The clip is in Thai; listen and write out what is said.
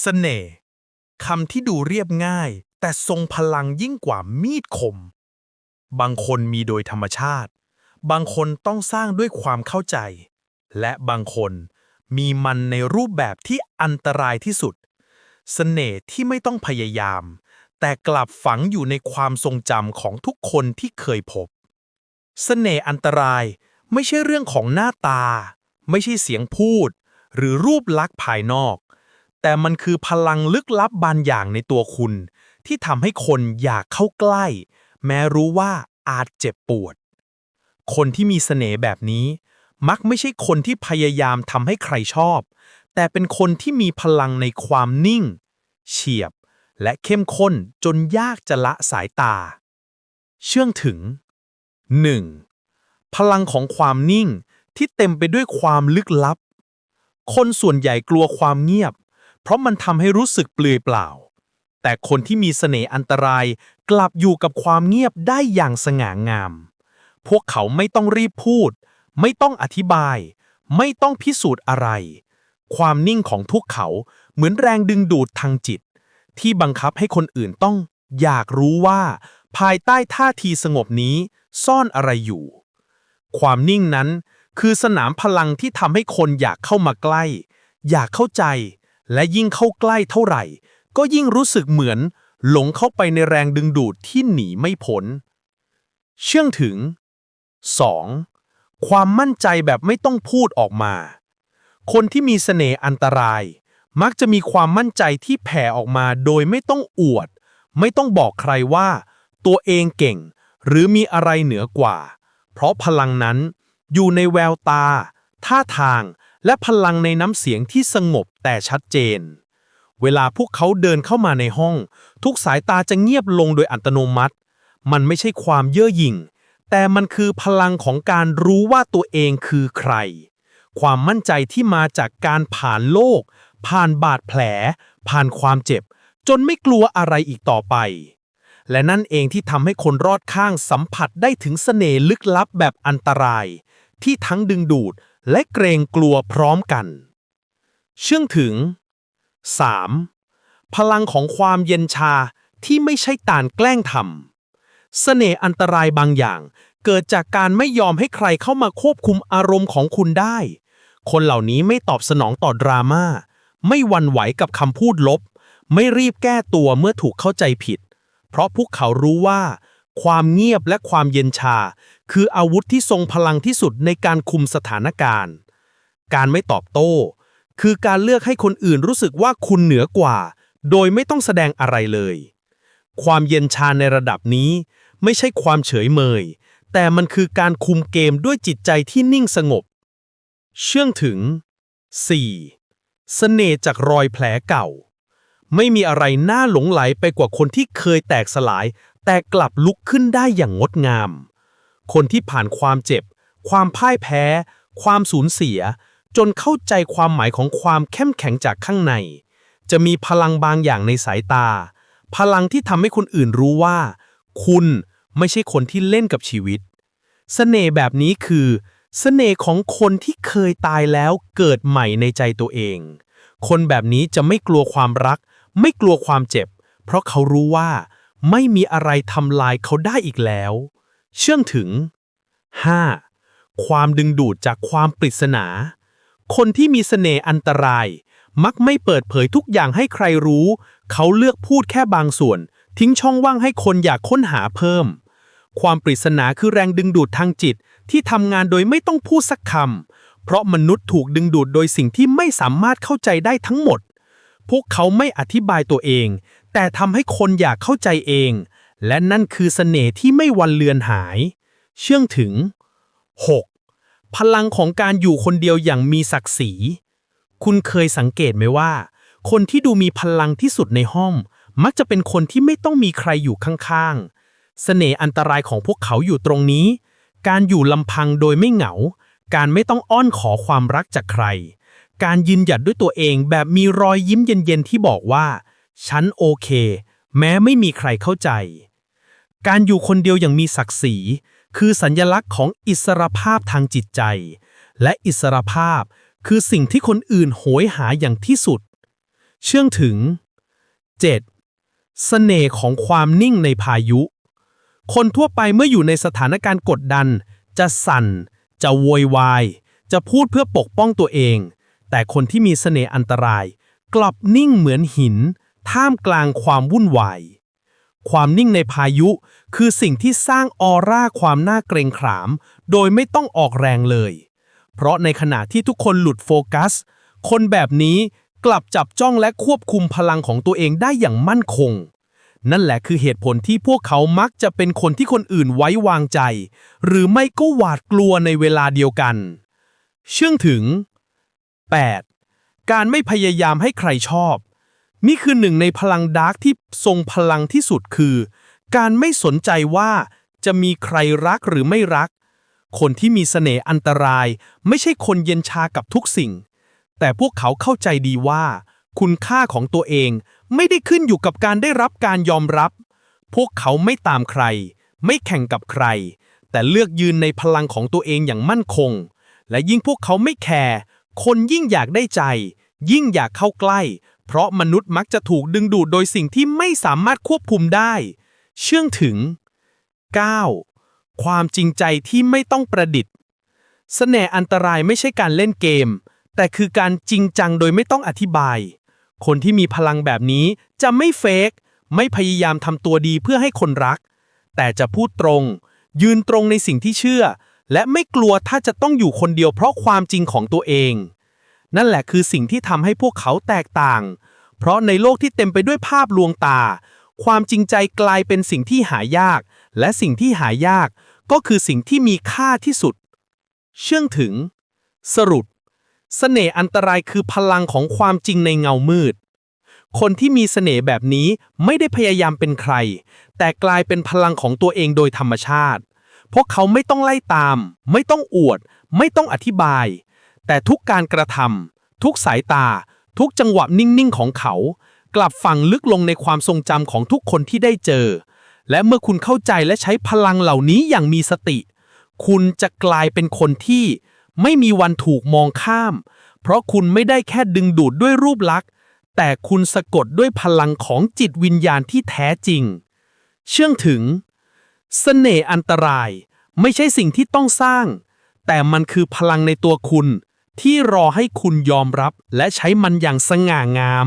เสน่ห์คำที่ดูเรียบง่าย แต่ทรงพลังยิ่งกว่ามีดคม บางคนมีโดยธรรมชาติ บางคนต้องสร้างด้วยความเข้าใจ และบางคนมีมันในรูปแบบที่อันตรายที่สุดเสน่ห์ที่ไม่ต้องพยายาม แต่กลับฝังอยู่ในความทรงจำของทุกคนที่เคยพบเสน่ห์อันตรายไม่ใช่เรื่องของหน้าตา ไม่ใช่เสียงพูด หรือรูปลักษณ์ภายนอก แต่มันคือพลังลึกลับบางอย่างในตัวคุณ ที่ทำให้คนอยากเข้าใกล้ แม้รู้ว่าอาจเจ็บปวด คนที่มีเสน่ห์แบบนี้ มักไม่ใช่คนที่พยายามทำให้ใครชอบ แต่เป็นคนที่มีพลังในความนิ่ง เฉียบ และเข้มข้นจนยากจะละสายตา เชื่องถึง 1. พลังของความนิ่งที่เต็มไปด้วยความลึกลับ คนส่วนใหญ่กลัวความเงียบ เพราะมันทำให้รู้สึกเปลือยเปล่า แต่คนที่มีเสน่ห์อันตรายกลับอยู่กับความเงียบได้อย่างสง่างาม พวกเขาไม่ต้องรีบพูด ไม่ต้องอธิบาย ไม่ต้องพิสูจน์อะไร ความนิ่งของพวกเขาเหมือนแรงดึงดูดทางจิต ที่บังคับให้คนอื่นต้องอยากรู้ว่า ภายใต้ท่าทีสงบนี้ซ่อนอะไรอยู่ ความนิ่งนั้นคือสนามพลังที่ทำให้คนอยากเข้ามาใกล้ อยากเข้าใจ และยิ่งเข้าใกล้เท่าไหร่ ก็ยิ่งรู้สึกเหมือน หลงเข้าไปในแรงดึงดูดที่หนีไม่พ้น เชื่องถึง 2. ความมั่นใจแบบไม่ต้องพูดออกมา คนที่มีเสน่ห์อันตราย มักจะมีความมั่นใจที่แผ่ออกมาโดยไม่ต้องอวด ไม่ต้องบอกใครว่า ตัวเองเก่ง หรือมีอะไรเหนือกว่า เพราะพลังนั้นอยู่ในแววตา ท่าทาง และพลังในน้ำเสียงที่สงบแต่ชัดเจน เวลาพวกเขาเดินเข้ามาในห้อง ทุกสายตาจะเงียบลงโดยอัตโนมัติ มันไม่ใช่ความเย่อหยิ่ง แต่มันคือพลังของการรู้ว่าตัวเองคือใคร ความมั่นใจที่มาจากการผ่านโลก ผ่านบาดแผล ผ่านความเจ็บ จนไม่กลัวอะไรอีกต่อไป และนั่นเองที่ทำให้คนรอดข้างสัมผัสได้ถึงเสน่ห์ลึกลับแบบอันตราย ที่ทั้งดึงดูด และเกรงกลัวพร้อมกัน เชื่องถึง 3. พลังของความเย็นชาที่ไม่ใช่ตานแกล้งทำเสน่ห์อันตรายบางอย่าง เกิดจากการไม่ยอมให้ใครเข้ามาควบคุมอารมณ์ของคุณได้ คนเหล่านี้ไม่ตอบสนองต่อดราม่า ไม่วันไหวกับคำพูดลบ ไม่รีบแก้ตัวเมื่อถูกเข้าใจผิด เพราะพวกเขารู้ว่า ความเงียบและความเย็นชา คืออาวุธที่ทรงพลังที่สุดในการคุมสถานการณ์ การไม่ตอบโต้ คือการเลือกให้คนอื่นรู้สึกว่าคุณเหนือกว่า โดยไม่ต้องแสดงอะไรเลย ความเย็นชาในระดับนี้ ไม่ใช่ความเฉยเมย แต่มันคือการคุมเกมด้วยจิตใจที่นิ่งสงบ เชื่องถึง 4. เสน่ห์จากรอยแผลเก่า ไม่มีอะไรน่าหลงไหลไปกว่าคนที่เคยแตกสลาย แต่กลับลุกขึ้นได้อย่างงดงาม คนที่ผ่านความเจ็บ ความพ่ายแพ้ ความสูญเสีย จนเข้าใจความหมายของความเข้มแข็งจากข้างใน จะมีพลังบางอย่างในสายตา พลังที่ทำให้คนอื่นรู้ว่า คุณไม่ใช่คนที่เล่นกับชีวิตเสน่ห์แบบนี้คือเสน่ห์ของคนที่เคยตายแล้วเกิดใหม่ในใจตัวเอง คนแบบนี้จะไม่กลัวความรัก ไม่กลัวความเจ็บ เพราะเขารู้ว่า ไม่มีอะไรทำลายเขาได้อีกแล้ว เชื่องถึง 5. ความดึงดูดจากความปริศนา คนที่มีเสน่ห์อันตราย มักไม่เปิดเผยทุกอย่างให้ใครรู้ เขาเลือกพูดแค่บางส่วน ทิ้งช่องว่างให้คนอยากค้นหาเพิ่ม ความปริศนาคือแรงดึงดูดทางจิตที่ทำงานโดยไม่ต้องพูดสักคำ เพราะมนุษย์ถูกดึงดูดโดยสิ่งที่ไม่สามารถเข้าใจได้ทั้งหมด พวกเขาไม่อธิบายตัวเอง แต่ทำให้คนอยากเข้าใจเอง และนั่นคือเสน่ห์ที่ไม่วันเลือนหาย เชื่องถึง 6. พลังของการอยู่คนเดียวอย่างมีศักดิ์ศรี คุณเคยสังเกตไหมว่า คนที่ดูมีพลังที่สุดในห้อง มักจะเป็นคนที่ไม่ต้องมีใครอยู่ข้างๆ เสน่ห์อันตรายของพวกเขาอยู่ตรงนี้ การอยู่ลำพังโดยไม่เหงา การไม่ต้องอ้อนขอความรักจากใคร การยืนหยัดด้วยตัวเองแบบมีรอยยิ้มเย็นๆที่บอกว่า ฉันโอเค แม้ไม่มีใครเข้าใจ การอยู่คนเดียวอย่างมีศักดิ์ศรี คือสัญญลักษณ์ของอิสรภาพทางจิตใจ และอิสรภาพคือสิ่งที่คนอื่นโหยหาอย่างที่สุด เชื่องถึง 7. เสน่ห์ของความนิ่งในพายุ คนทั่วไปเมื่ออยู่ในสถานการณ์กดดัน จะสั่น จะโวยวาย จะพูดเพื่อปกป้องตัวเอง แต่คนที่มีเสน่ห์อันตราย กลับนิ่งเหมือนหิน ท่ามกลางความวุ่นวาย ความนิ่งในพายุคือสิ่งที่สร้างออร่าความน่าเกรงขาม โดยไม่ต้องออกแรงเลย เพราะในขณะที่ทุกคนหลุดโฟกัส คนแบบนี้กลับจับจ้องและควบคุมพลังของตัวเองได้อย่างมั่นคง นั่นแหละคือเหตุผลที่พวกเขามักจะเป็นคนที่คนอื่นไว้วางใจ หรือไม่ก็หวาดกลัวในเวลาเดียวกัน เชื่องถึง 8. การไม่พยายามให้ใครชอบ นี่คือหนึ่งในพลังดาร์กที่ทรงพลังที่สุดคือ การไม่สนใจว่าจะมีใครรักหรือไม่รัก คนที่มีเสน่ห์อันตราย ไม่ใช่คนเย็นชากับทุกสิ่ง แต่พวกเขาเข้าใจดีว่า คุณค่าของตัวเองไม่ได้ขึ้นอยู่กับการได้รับการยอมรับ พวกเขาไม่ตามใคร ไม่แข่งกับใคร แต่เลือกยืนในพลังของตัวเองอย่างมั่นคง และยิ่งพวกเขาไม่แคร์คนยิ่งอยากได้ใจ ยิ่งอยากเข้าใกล้ เพราะมนุษย์มักจะถูกดึงดูดโดยสิ่งที่ไม่สามารถควบคุมได้ เชื่องถึง 9. ความจริงใจที่ไม่ต้องประดิษฐ์เสน่ห์อันตรายไม่ใช่การเล่นเกม แต่คือการจริงจังโดยไม่ต้องอธิบาย คนที่มีพลังแบบนี้จะไม่เฟกไม่พยายามทำตัวดีเพื่อให้คนรัก แต่จะพูดตรง ยืนตรงในสิ่งที่เชื่อ และไม่กลัวถ้าจะต้องอยู่คนเดียวเพราะความจริงของตัวเอง นั่นแหละคือสิ่งที่ทำให้พวกเขาแตกต่าง เพราะในโลกที่เต็มไปด้วยภาพลวงตา ความจริงใจกลายเป็นสิ่งที่หายาก และสิ่งที่หายาก ก็คือสิ่งที่มีค่าที่สุด เชื่องถึง สรุปเสน่ห์อันตรายคือพลังของความจริงในเงามืด คนที่มีเสน่ห์แบบนี้ไม่ได้พยายามเป็นใคร แต่กลายเป็นพลังของตัวเองโดยธรรมชาติ พวกเขาไม่ต้องไล่ตาม ไม่ต้องอวด ไม่ต้องอธิบาย แต่ทุกการกระทำทุกสายตา ทุกจังหวะนิ่งๆของเขา กลับฝังลึกลงในความทรงจำของทุกคนที่ได้เจอ และเมื่อคุณเข้าใจและใช้พลังเหล่านี้อย่างมีสติ คุณจะกลายเป็นคนที่ไม่มีวันถูกมองข้าม เพราะคุณไม่ได้แค่ดึงดูดด้วยรูปลักษณ์ แต่คุณสะกดด้วยพลังของจิตวิญญาณที่แท้จริง เชื่องถึงเสน่ห์อันตราย ไม่ใช่สิ่งที่ต้องสร้าง แต่มันคือพลังในตัวคุณ ที่รอให้คุณยอมรับและใช้มันอย่างสง่างาม